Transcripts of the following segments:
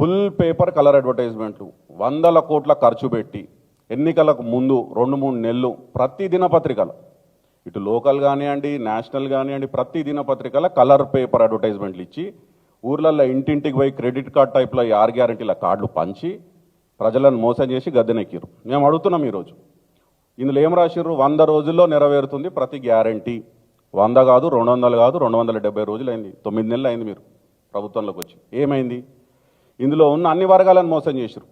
Full paper colour అడ్వర్టైజ్మెంట్లు. వందల కోట్ల ఖర్చు పెట్టి ఎన్నికలకు ముందు రెండు మూడు నెలలు ప్రతి దినపత్రికలు. ఇటు లోకల్ కానివ్వండి నేషనల్ కానివ్వండి ప్రతి దినపత్రికల కలర్ పేపర్ అడ్వర్టైజ్మెంట్లు ఇచ్చి ఊర్లలో ఇంటింటికి పోయి క్రెడిట్ కార్డ్ టైప్లో ఆర్ గ్యారంటీల కార్డులు పంచి ప్రజలను మోసం చేసి గద్దెనెక్కిరు మేము అడుగుతున్నాం ఈరోజు. ఇందులో ఏం రాసిర్రు? వంద రోజుల్లో నెరవేరుతుంది ప్రతి గ్యారంటీ. వంద కాదు రెండు వందలు కాదు రెండు వందల డెబ్బై రోజులు అయింది తొమ్మిది నెలలు అయింది మీరు ప్రభుత్వంలోకి వచ్చి. ఏమైంది? ఇందులో ఉన్న అన్ని వర్గాలను మోసం చేశారు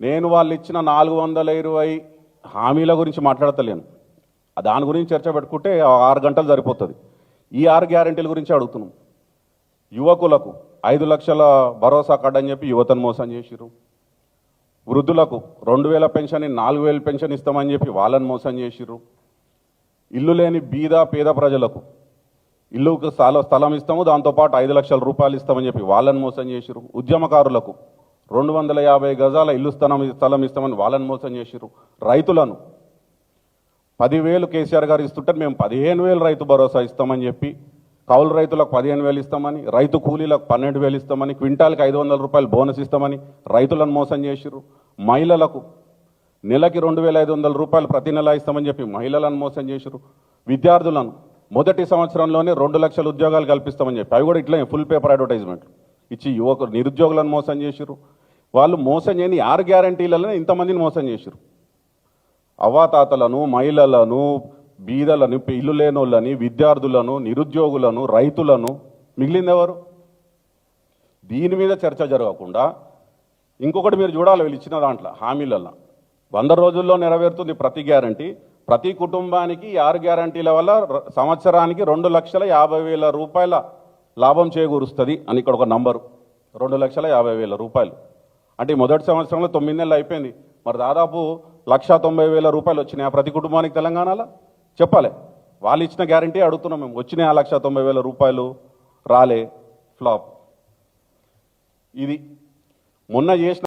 నేను వాళ్ళు ఇచ్చిన నాలుగు వందల ఇరవై హామీల గురించి మాట్లాడతలేను. దాని గురించి చర్చ పెట్టుకుంటే ఆరు గంటలు సరిపోతుంది. ఈ ఆరు గ్యారంటీల గురించి అడుగుతున్నాం. యువకులకు ఐదు లక్షల భరోసా కార్డు అని చెప్పి యువతను మోసం చేసిరు వృద్ధులకు రెండు వేల పెన్షన్ నాలుగు వేల పెన్షన్ ఇస్తామని చెప్పి వాళ్ళని మోసం చేసిర్రు. ఇల్లు లేని బీద పేద ప్రజలకు ఇల్లుకు స్థల స్థలం ఇస్తాము దాంతోపాటు ఐదు లక్షల రూపాయలు ఇస్తామని చెప్పి వాళ్ళని మోసం చేసిర్రు. ఉద్యమకారులకు రెండు వందల యాభై గజాల ఇల్లు స్థలం స్థలం ఇస్తామని వాళ్ళని మోసం చేసిరు రైతులను పదివేలు కేసీఆర్ గారు ఇస్తుంటే మేము పదిహేను వేలు రైతు భరోసా ఇస్తామని చెప్పి కౌలు రైతులకు పదిహేను వేలు ఇస్తామని రైతు కూలీలకు పన్నెండు వేలు ఇస్తామని క్వింటాల్కి ఐదు వందల రూపాయలు బోనస్ ఇస్తామని రైతులను మోసం చేసిరు మహిళలకు నెలకి రెండు వేల ఐదు వందల రూపాయలు ప్రతి నెల ఇస్తామని చెప్పి మహిళలను మోసం చేసిరు విద్యార్థులను మొదటి సంవత్సరంలోనే రెండు లక్షల ఉద్యోగాలు కల్పిస్తామని చెప్పి. అవి కూడా ఇట్లా ఫుల్ పేపర్ అడ్వర్టైజ్మెంట్ ఇచ్చి యువకులు నిరుద్యోగులను మోసం చేసిర్రు. వాళ్ళు మోసం చేయని ఆరు గ్యారంటీలలో ఇంతమందిని మోసం చేసిర్రు. అవ్వాతాతలను మహిళలను బీదలను ఇల్లు లేనోళ్ళని విద్యార్థులను నిరుద్యోగులను రైతులను మిగిలింది ఎవరు? దీని మీద చర్చ జరగకుండా ఇంకొకటి మీరు చూడాలి వీళ్ళు ఇచ్చిన దాంట్లో హామీలలో వంద రోజుల్లో నెరవేరుతుంది ప్రతి గ్యారంటీ. ప్రతి కుటుంబానికి ఆరు గ్యారంటీల వల్ల సంవత్సరానికి రెండు లక్షల యాభై వేల రూపాయల లాభం చేకూరుస్తుంది అని ఇక్కడ ఒక నంబరు. రెండు లక్షల యాభై వేల రూపాయలు. అంటే మొదటి సంవత్సరంలో తొమ్మిది నెలలు అయిపోయింది. మరి దాదాపు లక్ష తొంభై వేల రూపాయలు వచ్చినాయి ఆ ప్రతి కుటుంబానికి తెలంగాణలో? చెప్పాలి. వాళ్ళు ఇచ్చిన గ్యారంటీ అడుగుతున్నాం మేము. వచ్చినాయి ఆ లక్ష తొంభై వేల రూపాయలు? రాలే. ఫ్లాప్. ఇది. మొన్న చేసిన